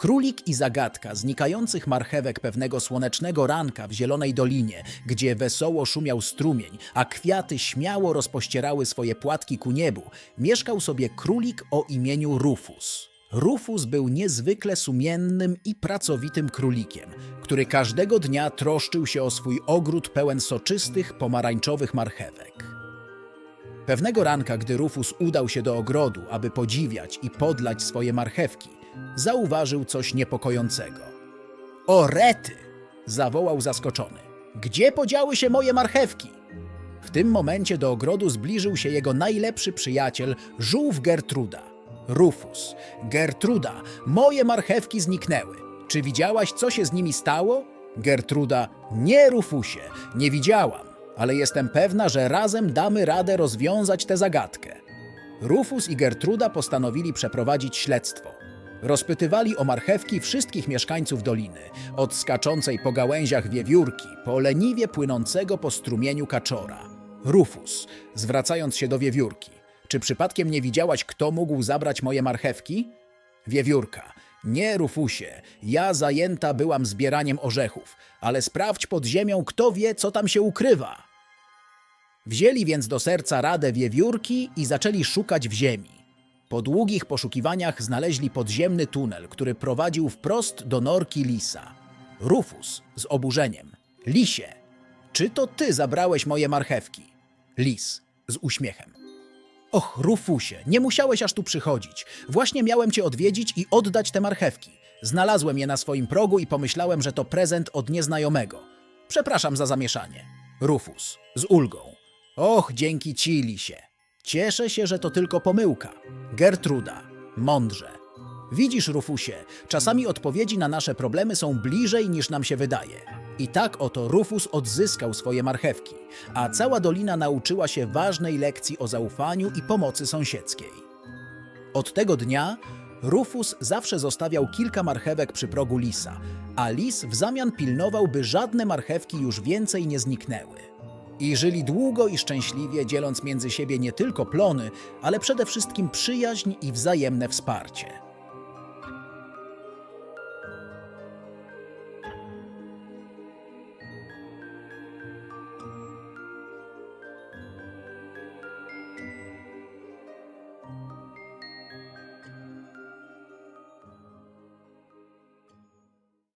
Królik i zagadka znikających marchewek pewnego słonecznego ranka w Zielonej Dolinie, gdzie wesoło szumiał strumień, a kwiaty śmiało rozpościerały swoje płatki ku niebu, mieszkał sobie królik o imieniu Rufus. Rufus był niezwykle sumiennym i pracowitym królikiem, który każdego dnia troszczył się o swój ogród pełen soczystych, pomarańczowych marchewek. Pewnego ranka, gdy Rufus udał się do ogrodu, aby podziwiać i podlać swoje marchewki, zauważył coś niepokojącego. O rety! zawołał zaskoczony. Gdzie podziały się moje marchewki? W tym momencie do ogrodu zbliżył się jego najlepszy przyjaciel, żółw Gertruda. Rufus, Gertruda, moje marchewki zniknęły. Czy widziałaś, co się z nimi stało? Gertruda, nie, Rufusie, nie widziałam, ale jestem pewna, że razem damy radę rozwiązać tę zagadkę. Rufus i Gertruda postanowili przeprowadzić śledztwo. Rozpytywali o marchewki wszystkich mieszkańców doliny, od skaczącej po gałęziach wiewiórki, po leniwie płynącego po strumieniu kaczora. Rufus, zwracając się do wiewiórki, czy przypadkiem nie widziałaś, kto mógł zabrać moje marchewki? Wiewiórka, nie Rufusie, ja zajęta byłam zbieraniem orzechów, ale sprawdź pod ziemią, kto wie, co tam się ukrywa. Wzięli więc do serca radę wiewiórki i zaczęli szukać w ziemi. Po długich poszukiwaniach znaleźli podziemny tunel, który prowadził wprost do norki lisa. Rufus z oburzeniem. Lisie, czy to ty zabrałeś moje marchewki? Lis z uśmiechem. Och, Rufusie, nie musiałeś aż tu przychodzić. Właśnie miałem cię odwiedzić i oddać te marchewki. Znalazłem je na swoim progu i pomyślałem, że to prezent od nieznajomego. Przepraszam za zamieszanie. Rufus z ulgą. Och, dzięki ci, Lisie. Cieszę się, że to tylko pomyłka. Gertruda. Mądrze. Widzisz, Rufusie, czasami odpowiedzi na nasze problemy są bliżej niż nam się wydaje. I tak oto Rufus odzyskał swoje marchewki, a cała dolina nauczyła się ważnej lekcji o zaufaniu i pomocy sąsiedzkiej. Od tego dnia Rufus zawsze zostawiał kilka marchewek przy progu lisa, a lis w zamian pilnował, by żadne marchewki już więcej nie zniknęły. I żyli długo i szczęśliwie, dzieląc między siebie nie tylko plony, ale przede wszystkim przyjaźń i wzajemne wsparcie.